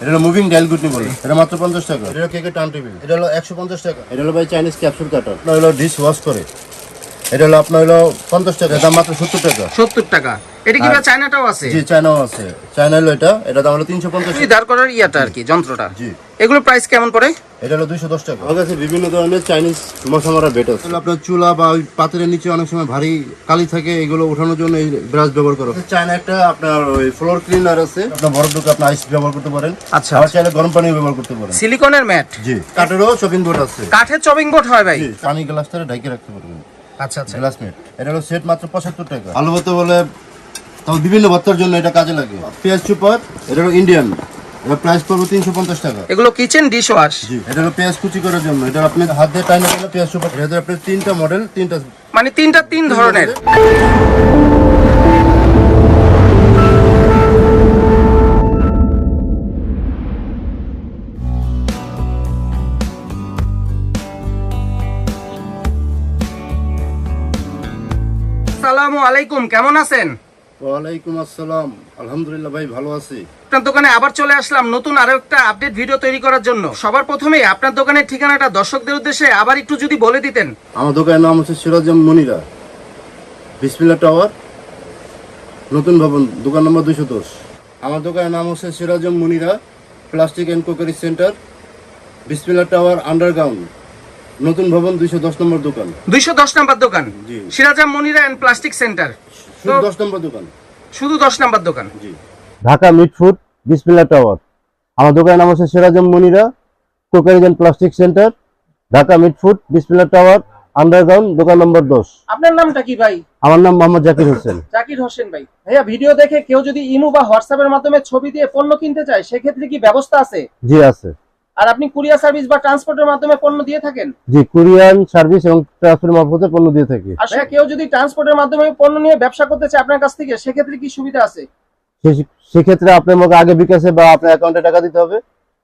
এটা হলো moving dial গুটনি বলে। এটা মাত্র পঞ্চাশ টাকা। এটা হলো কেকের টান টেবিল। এটা হলো একশো পঞ্চাশ টাকা। এটা হলো ভাই চাইনিজ ক্যাপসুল কাটার এটা হলো ডিশ ওয়াশ করে। এটা হলো আপনার হলো পঞ্চাশ টাকা। দাম মাত্র সত্তর টাকা। সত্তর টাকা। এটা কি চায়নাটাও আছে? জি চায়নাও আছে। চায়না হলো এটা। এটা দাম হলো তিনশো পঞ্চাশ দাঁড় করার ইয়াটা আর কি যন্ত্রটা। জি। এগুলোর প্রাইস কেমন পড়ে? এটা হলো দুইশো দশ টাকা। আমার কাছে বিভিন্ন ধরনের চাইনিজ মশলা মারা বেট আছে। এগুলো আপনার চুলা বা ওই পাত্রের নিচে অনেক সময় ভারী কালি থাকে এগুলো ওঠানোর জন্য এই ব্রাশ ব্যবহার করো চায়না একটা আপনার ওই ফ্লোর ক্লিনার আছে। আপনার বরফ ঢুকে আপনি আইস ব্যবহার করতে পারেন। আচ্ছা। আর চাইলে গরম পানিও ব্যবহার করতে পারেন। সিলিকনের ম্যাট জি। কাঠেরও শপিং বোর্ড আছে। কাঠের চপিং বোর্ড হয় ভাই? জি, পানি গ্লাসটা ঢাকে রাখতে পারবেন। আচ্ছা আচ্ছা। গ্লাস মেট এটা হলো সেট মাত্র পঁচাত্তর টাকা। আলু ভর্তা বলে তবে বিভিন্ন ভর্তার জন্য এটা কাজে লাগে। পেঁয়াজ সুপার এটা হলো ইন্ডিয়ান প্রাইস পড়বে তিনশো পঞ্চাশ টাকা। এগুলো কিচেন ডিশ ওয়াশ এটা হলো পেঁয়াজ কুচি করার জন্য। এটা আপনি হাত দিয়ে টাইনা পেঁয়াজ সুপার এটা আপনার তিনটা মডেল তিনটা মানে তিনটা তিন ধরনের। আসসালামু আলাইকুম কেমন আছেন? ওয়ালাইকুম আসসালাম। আলহামদুলিল্লাহ ভাই ভালো আছি। আপনার দোকানে আবার চলে আসলাম নতুন আরও একটা আপডেট ভিডিও তৈরি করার জন্য। সবার প্রথমে আপনার দোকানের ঠিকানাটা দর্শকদের উদ্দেশ্যে আবার একটু যদি বলে দিতেন। আমার দোকানের নাম হচ্ছে সিরাজম মনিরা। বিসমিল্লা টাওয়ার নতুন ভবন দোকান নম্বর দুশো দশ। আমার দোকানের নাম হচ্ছে Sirajam Monira plastic and crockery centre Bismillah tower underground নতুন ভবন দুইশো দশ নম্বর দোকান। দুইশো দশ নাম্বার দোকান? জি। Sirajam Monira and plastic centre. দশ নম্বর দোকান। শুধু দশ নম্বর দোকান? জি। Dhaka meat food Bismillah tower. আমার দোকানের নাম হচ্ছে Sirajam Monira crockeries and plastic centre Dhaka meat food Bismillah tower underground দোকান নম্বর দশ। আপনার নামটা কি ভাই? আমার নাম মোহাম্মদ জাকির হোসেন। জাকির হোসেন ভাই। ভাইয়া ভিডিও দেখে কেউ যদি ইমো বা হোয়াটসঅ্যাপের মাধ্যমে ছবি দিয়ে পণ্য কিনতে চায় সেক্ষেত্রে কি ব্যবস্থা আছে? জি আছে। আর আপনি কুরিয়ার সার্ভিস বা ট্রান্সপোর্টের মাধ্যমে পণ্য দিয়ে থাকেন? জি কোরিয়ান সার্ভিস এবং ট্রান্সফার মারফতে পণ্য দিয়ে থাকি। আর কেউ যদি ট্রান্সপোর্টের মাধ্যমে পণ্য নিয়ে ব্যবসা করতে চায় আপনার কাছ থেকে সেক্ষেত্রে কি সুবিধা আছে? সেক্ষেত্রে আপনার আমাকে আগে বিকাশে বা আপনার অ্যাকাউন্টে টাকা দিতে হবে।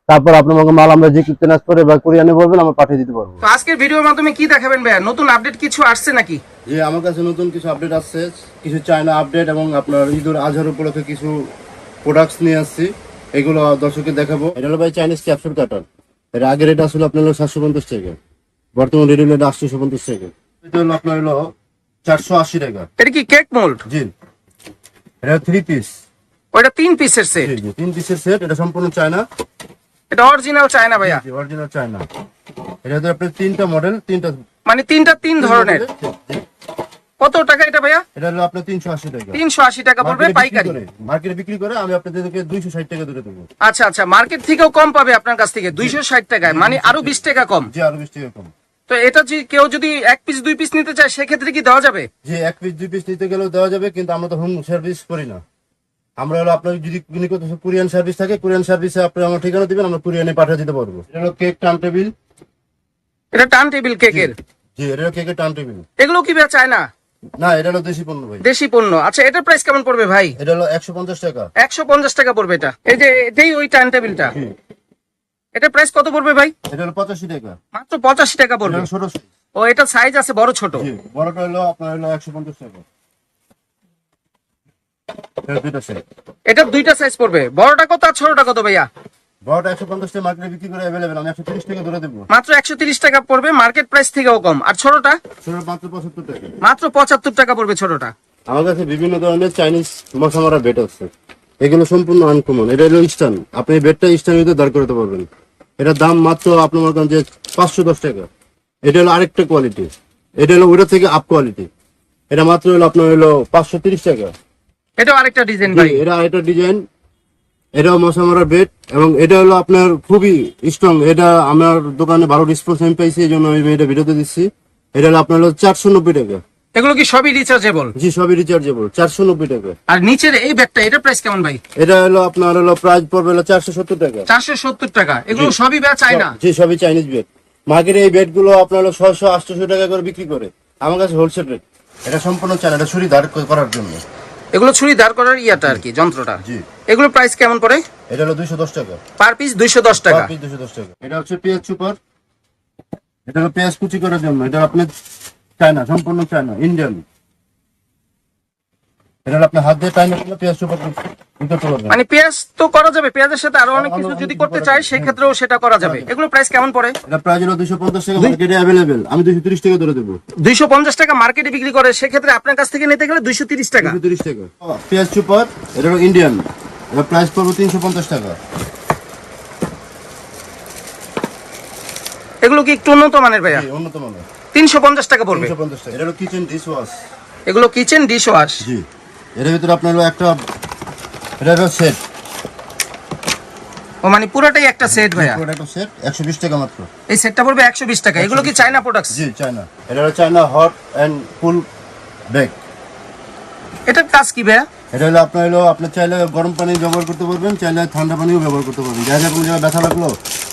তারপর আপনার আমাকে মাল আমরা যে ট্রান্সফারে বা কোরিয়ানে বলবেন আমরা পাঠিয়ে দিতে পারব। তো আজকের ভিডিওর মাধ্যমে কি দেখাবেন ভাইয়া? নতুন আপডেট কিছু আসছে নাকি? জি আমার কাছে নতুন কিছু আপডেট আসছে। কিছু চায়না আপডেট এবং আপনার ঈদুল আজহার উপলক্ষে কিছু প্রোডাক্টস নিয়ে আসছি। এগুলো দর্শককে দেখাবো। এটা হলো ভাই চাইনিজ ক্যাপসুল কাটার এর আগের রেট আসলে আপনার হলো সাতশো পঞ্চাশ টাকা। বর্তমান রেট হলো আটশোশো পঞ্চাশ টাকা। এটা হলো আপনার হলো চারশো আশি টাকা। এটা কি কেক মোল্ড জি। এটা থ্রি পিস ওইটা তিন পিসের সেট জি জি তিন পিসের সেট এটা সম্পূর্ণ চায়না। এটা অরিজিনাল চায়না ভাইয়া। Original China. এটা হচ্ছে আপনার তিনটা মডেল তিনটা মানে তিনটা তিন ধরনের। কত টাকা এটা ভাইয়া? এটা হলো আপনার তিনশো আশি টাকা। তিনশো আশি টাকা পড়বে পাইকারি। মার্কেটে বিক্রি করে আমি আপনাদেরকে দুইশো ষাট টাকা ধরে দেবো। আচ্ছা আচ্ছা মার্কেট থেকেও কম পাবে আপনার কাছ থেকে দুইশো ষাট টাকায়। মানে আরও বিশ টাকা কম। জি আরও বিশ টাকা কম। তো এটা যদি কেউ যদি এক পিস দুই পিস নিতে চায় সেক্ষেত্রে কি দেওয়া যাবে? যে এক পিস দুই পিস নিতে গেলেও দেওয়া যাবে কিন্তু আমরা তো হোম সার্ভিস করি না। আমরা হলো আপনার যদি কুরিয়ান সার্ভিস থাকে কুরিয়ান সার্ভিসে আপনি আমার ঠিকানা দিবেন আমরা কুরিয়ানে পাঠিয়ে দিতে পারব। এটা হলো কেক টার্ন টেবিল। এটা টার্ন টেবিল কেকের? জি এটা হলো কেকের টার্ন টেবিল। এগুলো কি ভাইয়া চায় না? না এটা হলো দেশি পণ্য ভাই। দেশি পণ্য। আচ্ছা এটার প্রাইস কেমন পড়বে ভাই? এটা হলো একশো পঞ্চাশ টাকা। একশো পঞ্চাশ টাকা পড়বে এটা। এই যে এটাই ওই টার্ন টেবিলটা। এটা প্রাইস কত পড়বে ভাই? এটা হলো পঁচাশি টাকা। মাত্র পঁচাশি টাকা এটা পড়বে ছোট ও এটা সাইজ আছে বড় ছোট। বড়টা হলো আপনার হলো একশো পঞ্চাশ টাকা। এটা দুইটা সাইজ পড়বে। বড়টা কত আর ছোটটা কত ভাইয়া? বড়টা একশো পঞ্চাশ টাকা মার্কেটে বিক্রি করে অ্যাভেলেবেল আমি একশো তিরিশ টাকা ধরে দেবো। মাত্র একশো তিরিশ টাকা পড়বে মার্কেট প্রাইস থেকেও কম। আর ছোটটা? ছোট মাত্র পঁচাত্তর টাকা। মাত্র পঁচাত্তর টাকা পড়বে ছোটটা। আমার কাছে বিভিন্ন ধরনের চাইনিজ মশা বেড আছে। এগুলো সম্পূর্ণ আনকমন এটা হলো ইনস্টান আপনি বেডটা ভিতরে দাঁড় করতে পারবেন। এটার দাম মাত্র আপনার মনে করেন যে পাঁচশো দশ টাকা। এটা হলো আরেকটা কোয়ালিটি এটা হলো ওটা থেকে আপ কোয়ালিটি এটা মাত্র হলো আপনার হলো পাঁচশো তিরিশ টাকা। এটাও আরেকটা ডিজাইন ভাই। এটা আরেকটা ডিজাইন এটাও মশা বেড এবং এটা হলো আপনার খুবই স্ট্রং এটা আমার দোকানে ভালো রেসপন্স আমি পাইছি এই জন্য আমি এটা ভিডিওতে দিচ্ছি। এটা হলো আপনার হলো চারশো নব্বই টাকা। এগুলো কি সবই রিচার্জেবল জি সবই রিচার্জেবল চারশো নব্বই টাকা। আর নিচের এই ব্যাগটা এটার প্রাইস কেমন ভাই? এটা হলো আপনার হলো প্রাইস পড়বে হলো চারশো সত্তর টাকা। চারশো সত্তর টাকা। এগুলো সবই ব্যাগ চাই না জি সবই চাইনিজ বেড মার্কেটে এই বেডগুলো আপনার হলো ছয়শো আটশো টাকা করে বিক্রি করে। আমার কাছে হোলসেল রেট এটা সম্পূর্ণ চায়না এটা ছুরি দাঁড় করার জন্য। এগুলো ছুরি দাঁড় করার ইয়াটা আর কি যন্ত্রটা। জি। এগুলো প্রাইস কেমন পড়ে? এটা হলো দুইশো দশ টাকা। পার পিস দুইশো দশ টাকা। পিস দুশো দশ টাকা। এটা হচ্ছে পেঁয়াজ সুপার। এটা হলো পেঁয়াজ কুচি করার জন্য। এটা আপনি চায়না সম্পূর্ণ চায়না ইন্ডিয়ান এটা হলো আপনি হাত দিয়ে টাইম করলে পেঁয়াজ সুপার। মানে পেঁয়াজ তো করা যাবে পেঁয়াজের সাথে আরও অনেক কিছু যদি করতে চাই সেই ক্ষেত্রেও সেটা করা যাবে। এগুলো প্রাইস কেমন পড়ে? এটা প্রাইস হলো দুইশো পঞ্চাশ টাকা মার্কেটে অ্যাভেলেবেল আমি দুইশো তিরিশ টাকা ধরে দেবো। দুইশো পঞ্চাশ টাকা মার্কেটে বিক্রি করে সেক্ষেত্রে আপনার কাছ থেকে নিতে গেলে দুইশো তিরিশ টাকা। দুইশো তিরিশ টাকা। পেঁয়াজ চুপার এটা হলো ইন্ডিয়ান এটা প্রাইস পড়বে তিনশো পঞ্চাশ টাকা। এগুলো কি একটু উন্নত মানের ভাইয়া? উন্নত মানের। তিনশো পঞ্চাশ টাকা পড়বে। তিনশো পঞ্চাশ টাকা। এটা হলো কিচেন ডিশ ওয়াশ এগুলো কিচেন ডিশ ওয়াশ জি। এর ভিতরে আপনার একটা এটা হলো সেট ও মানে পুরোটাই একটা সেট ভাইয়া? পুরোটা একটা সেট একশো বিশ টাকা মাত্র। এই সেটটা পড়বে একশো বিশ টাকা। এগুলো কি চায়না প্রোডাক্টস জি চায়না এটা হলো China hot and cool bag এটার কাজ কি ভাইয়া? এটা হলো আপনার হলো আপনার চাইলে গরম পানি ব্যবহার করতে পারবেন চাইলে ঠান্ডা পানিও ব্যবহার করতে পারবেন। যা যা কোনো জায়গায় ব্যথা লাগল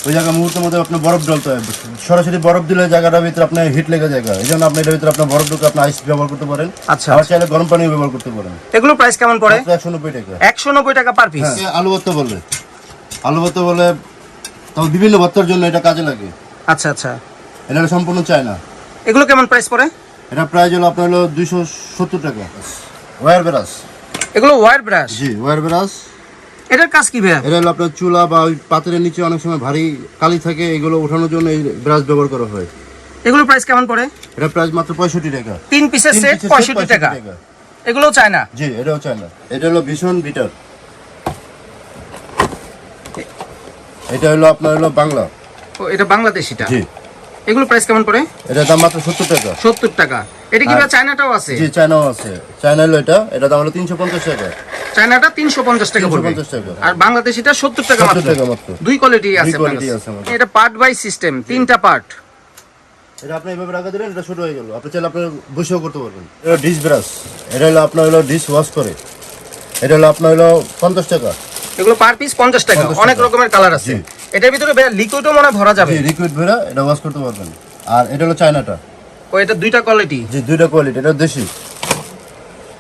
ওই জায়গায় মুহূর্তের মধ্যে আপনার বরফ ডলতে হয়। সরাসরি বরফ দিলে জায়গাটার ভিতরে আপনার হিট লেগে জায়গা এই জন্য আপনি এটার ভিতরে আপনার বরফ ঢুকে আপনার আইস ব্যবহার করতে পারেন। আচ্ছা। আবার চাইলে গরম পানিও ব্যবহার করতে পারেন। এগুলো প্রাইস কেমন পড়ে? একশো নব্বই টাকা। একশো নব্বই টাকা পার পিস হ্যাঁ, আলু ভর্তা বলে। আলু ভর্তা বলে তবে বিভিন্ন ভর্তার জন্য এটা কাজে লাগে। আচ্ছা আচ্ছা। এটা সম্পূর্ণ সম্পূর্ণ চায়না। এগুলো কেমন প্রাইস পড়ে? এটা প্রাইস হলো আপনার হলো দুইশো সত্তর টাকা। ওয়ার ব্রাশ এগুলো ওয়ার ব্রাশ জি ওয়ার ব্রাশ এটার কাজ কি ভাইয়া? এটা হলো আপনার চুলা বা ওই পাত্রের নিচে অনেক সময় ভারী কালি থাকে এগুলো ওঠানোর জন্য এই ব্রাশ ব্যবহার করা হয়। এগুলো প্রাইস কেমন পড়ে? এটা প্রাইস মাত্র পঁয়ষট্টি টাকা। তিন পিসের সেট piece এর set পঁয়ষট্টি টাকা। এগুলো চায়না? জি এটাও চায়না। এটা হলো ভীষণ বিটার। এটা হলো আপনার হলো বাংলা। ও, এটা বাংলাদেশিটা? জি। এগুলো প্রাইস কেমন পড়ে? এটার দাম মাত্র সত্তর টাকা। সত্তর টাকা। এটা কি চায়নাটাও আছে? জি চায়নাও আছে। চায়না হলো এটা এটা দাম হলো তিনশো পঞ্চাশ টাকা। চায়নাটা তিনশো পঞ্চাশ টাকা পড়বে। 350 টাকা। আর বাংলাদেশিটা সত্তর টাকা 70 টাকা মাত্র। দুই কোয়ালিটি আছে। এটা পার্ট বাই সিস্টেম তিনটা পার্ট এটা আপনি এইভাবে রাখা দিলেন এটা ছোট হয়ে গেল। আপনি চাইলে আপনার বসেও করতে পারবেন। এটা ডিশ ব্রাশ এটা হলো আপনার হলো ডিশ ওয়াশ করে। এটা হলো আপনার হলো পঞ্চাশ টাকা। এগুলো পার পিস পঞ্চাশ টাকা। অনেক রকমের কালার আছে। এটার ভিতরে লিকুইডও মনে ভরা যাবে। লিকুইড ভেরা এটা ওয়াশ করতে পারবেন। আর এটা হলো চায়নাটা। ও এটা দুইটা কোয়ালিটি জি দুইটা কোয়ালিটি এটা দেশি।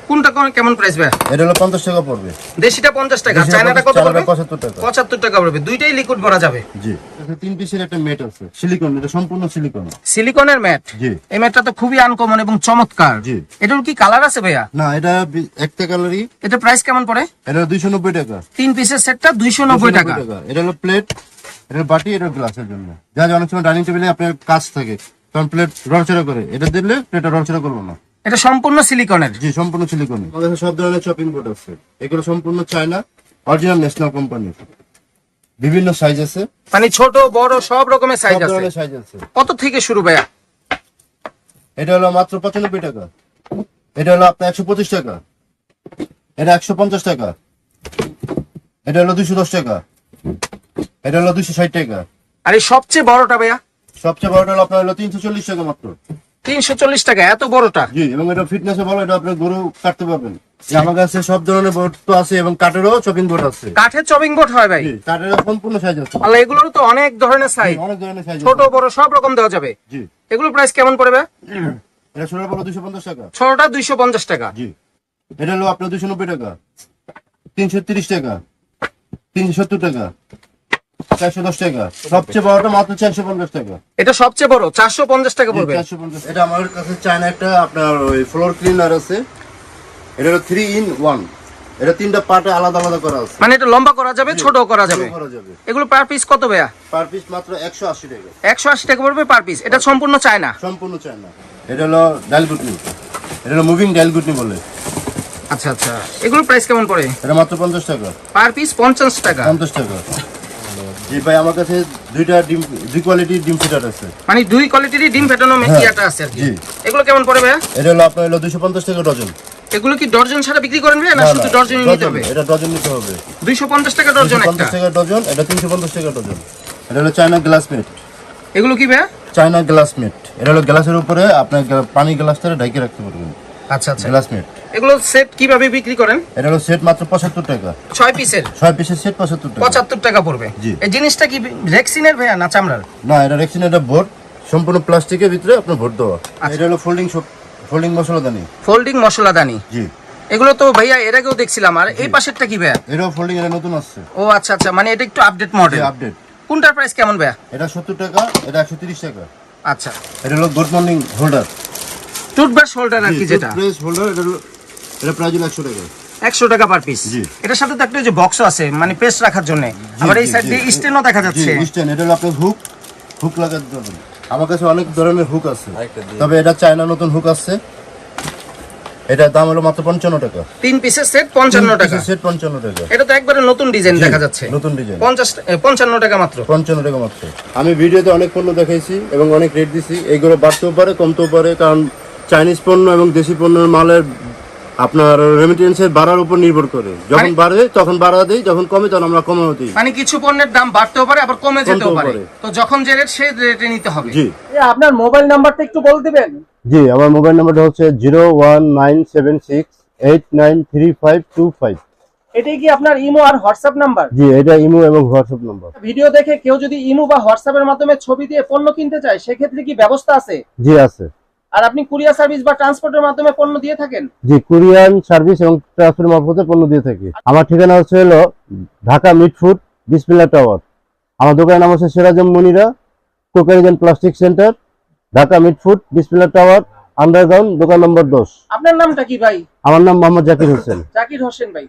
কোনটা কেমন প্রাইস ভাই এটা হলো পঞ্চাশ টাকা পড়বে। দেশিটা পঞ্চাশ টাকা চায়নাটা কত পড়বে? পঁচাত্তর টাকা। পঁচাত্তর টাকা পড়বে দুইটাই লিকুইড ভরা যাবে। জি। তিন পিসের একটা মেট আছে সিলিকন এটা সম্পূর্ণ সিলিকন সিলিকনের ম্যাট জি। এই ম্যাটটা তো খুবই আনকমন এবং চমৎকার। জি। এটার কি কালার আছে ভাইয়া? না এটা একটা কালারই এটা প্রাইস কেমন পড়ে? এটা দুইশো নব্বই টাকা। তিন পিসের সেটটা দুইশো নব্বই টাকা। এটা হলো প্লেট এটা বাটি এটা গ্লাসের জন্য। যা যা অনেক সময় ডাইনিং টেবিলে আপনার কাজ থাকে। কারণ প্লেট রড়চড়া করে। এটা দিলে প্লেটটা রড়চড়া করব না। এটা সম্পূর্ণ সিলিকনের জি সম্পূর্ণ সিলিকন আমাদের সব ধরনের চপিং বোর্ড আছে। এগুলো সম্পূর্ণ চায়না অরিজিনাল ন্যাশনাল কোম্পানি বিভিন্ন সাইজ আছে। মানে ছোট বড় সব রকমের সাইজ আছে। সাইজ আছে। কত থেকে শুরু ভাইয়া? এটা হলো মাত্র পঁচানব্বই টাকা। এটা হলো আপনার একশো পঁচিশ টাকা। এটা একশো পঞ্চাশ টাকা। এটা হলো দুশো দশ টাকা। এটা হলো দুশো ষাট টাকা। আর এই সবচেয়ে বড়টা ভাইয়া? সবচেয়ে বড়টা হলো আপনার হলো তিনশো চল্লিশ টাকা মাত্র। তিনশো চল্লিশ টাকা এত বড়টা? জি এবং এটা ফিটনেসে ভালো এটা আপনি গরু কাটতে পারবেন। আমার কাছে সব ধরনের বোর্ড তো আছে এবং কাঠেরও চপিং বোর্ড আছে। কাঠের চপিং বোর্ড হয় ভাই। জি কাঠেরও সম্পূর্ণ সাইজ আছে। আল্লাহ এগুলোর তো অনেক ধরনের সাইজ অনেক ধরনের সাইজ ছোট বড় সব রকম দেওয়া যাবে। জি। এগুলো প্রাইস কেমন পড়বে? এটা বড় দুশো পঞ্চাশ টাকা। ছোটটা দুইশো পঞ্চাশ টাকা। জি। এটা হলো আপনার দুশো নব্বই টাকা। তিনশো তিরিশ টাকা। তিনশো সত্তর টাকা। চারশো দশ টাকা। সবচেয়ে বড়টা মাত্র চারশো পঞ্চাশ টাকা। এটা সবচেয়ে বড় চারশো পঞ্চাশ টাকা পড়বে। চারশো পঞ্চাশ এটা আমার কাছে চায়না একটা আপনার ওই ফ্লোর ক্লিনার আছে। এটা হলো থ্রি ইন ওয়ান এটা তিনটা পার্টে আলাদা আলাদা করা আছে। মানে এটা লম্বা করা যাবে ছোট করা যাবে। এগুলো পার পিস কত ভাইয়া? পার পিস মাত্র একশো আশি টাকা। একশো আশি টাকা পড়বে পার পিস এটা সম্পূর্ণ চায়না? সম্পূর্ণ চায়না। এটা হলো ডাল গুটনি এটা হলো মুভিং ডাল গুটনি বলে। আচ্ছা আচ্ছা। এগুলো প্রাইস কেমন পড়ে? এটা মাত্র পঞ্চাশ টাকা। পার পিস পঞ্চাশ টাকা। পঞ্চাশ টাকা। জি ভাই আমার কাছে দুইটা ডিম দুই কোয়ালিটির ডিম ফিটার আছে। মানে দুই কোয়ালিটিরই ডিম ফেটানো মেকিয়াটা আছে আর কি। জি। এগুলো কেমন পড়ে ভাইয়া? এটা হলো আপনার হলো দুশো পঞ্চাশ টাকা ডজন। এগুলো কি ডর্জন ছাড়া বিক্রি করেন ভাইয়া না শুধু না, ডর্জনই নিতে হবে? এটা ডজন নিতে হবে। দুইশো পঞ্চাশ টাকা ডর্জন একটা? পঞ্চাশ টাকা ডজন এটা তিনশো পঞ্চাশ টাকা ডজন। এটা হলো চায়না গ্লাস মেট এগুলো কি ভাইয়া? চায়না গ্লাস মেট এটা হলো গ্লাসের উপরে আপনার পানি গ্লাসটা ঢেকে রাখতে পারবেন। আচ্ছা আচ্ছা। গ্লাস মেট এগুলো সেট কীভাবে বিক্রি করেন? এটা হলো সেট মাত্র পঁচাত্তর টাকা। ছয় পিসের ছয় পিসের সেট পঁচাত্তর টাকা। পঁচাত্তর টাকা পড়বে। এই জিনিসটা কি রেক্সিনের ভাইয়া না চামড়ার? না এটা রেক্সিন এটা বোর্ড সম্পূর্ণ প্লাস্টিকের ভিতরে আপনার ভোট দেওয়া। এটা হলো ফোল্ডিং ফোল্ডিং মশলা দানি ফোল্ডিং মশলাদানি? জি। এগুলো তো ভাইয়া এর আগেও দেখছিলাম। আর এই পাশেরটা কি ভাইয়া? এটাও ফোল্ডিং এটা নতুন আসছে। ও আচ্ছা আচ্ছা। মানে এটা একটু আপডেট মডেল আপডেট কোনটার প্রাইস কেমন ভাইয়া? এটা সত্তর টাকা এটা একশো তিরিশ টাকা। আচ্ছা। এটা হলো good morning holder toothbrush holder আর কি যেটা? প্রেস হোল্ডার এটা হলো এটা প্রাইস হলো একশো টাকা। একশো টাকা পার পিস জি। এটার সাথে তো একটা যে বক্স আছে মানে পেস্ট রাখার জন্য। আবার এই সাইড দিয়ে স্টেনও দেখা যাচ্ছে। বুঝছেন এটা হলো আপনার হুক হুক লাগাতে পারবেন আমার কাছে অনেক ধরনের হুক আছে। তবে এটা চায়না নতুন হুক আছে। এটার দাম হলো মাত্র পঞ্চান্ন টাকা। তিন পিসের সেট পঞ্চান্ন টাকা। সেট পঞ্চান্ন টাকা। এটা তো একবারে নতুন ডিজাইন দেখা যাচ্ছে। নতুন ডিজাইন পঞ্চাশ পঞ্চান্ন টাকা মাত্র। পঞ্চান্ন টাকা মাত্র। আমি ভিডিওতে অনেক পণ্য দেখাইছি এবং অনেক রেট দিছি। এইগুলো বাড়তেও পারে কমতেও পারে কারণ চাইনিজ পণ্য এবং দেশি পণ্যের মালের আপনার রেমিটেন্সের বাড়ার উপর নির্ভর করে। যখন মানে- বাড়ে তখন বাড়া দিই যখন কমে তখন আমরা কমাও দিই। মানে কিছু পণ্যের দাম বাড়তেও পারে আবার কমে যেতেও পারে। পারে। তো যখন যে রেট সেই রেটে নিতে হবে। জি। আপনার মোবাইল নাম্বারটা একটু বলে দিবেন? জি আমার মোবাইল নাম্বারটা হচ্ছে zero one nine seven six eight nine three five two five এটাই কি আপনার ইমো আর হোয়াটসঅ্যাপ নাম্বার? জি এটা ইমো এবং হোয়াটসঅ্যাপ নাম্বার। ভিডিও দেখে কেউ যদি ইমো বা হোয়াটসঅ্যাপের মাধ্যমে ছবি দিয়ে পণ্য কিনতে চায় সেক্ষেত্রে কি ব্যবস্থা আছে? জি আছে। আর আপনি কুরিয়ার সার্ভিস বা ট্রান্সপোর্টের মাধ্যমে পণ্য দিয়ে থাকেন? জি কুরিয়ান সার্ভিস এবং ট্রান্সফার মারফতে পণ্য দিয়ে থাকি। আমার ঠিকানা হচ্ছে হলো ঢাকা মিটফুড বিসমিল্লা টাওয়ার। আমার দোকানের নাম হচ্ছে সিরাজম মনিরা কোকারিজান plastic centre Dhaka Mitford Bismillah tower underground দোকান নম্বর দশ। আপনার নামটা কি ভাই? আমার নাম মোহাম্মদ জাকির হোসেন। জাকির হোসেন ভাই।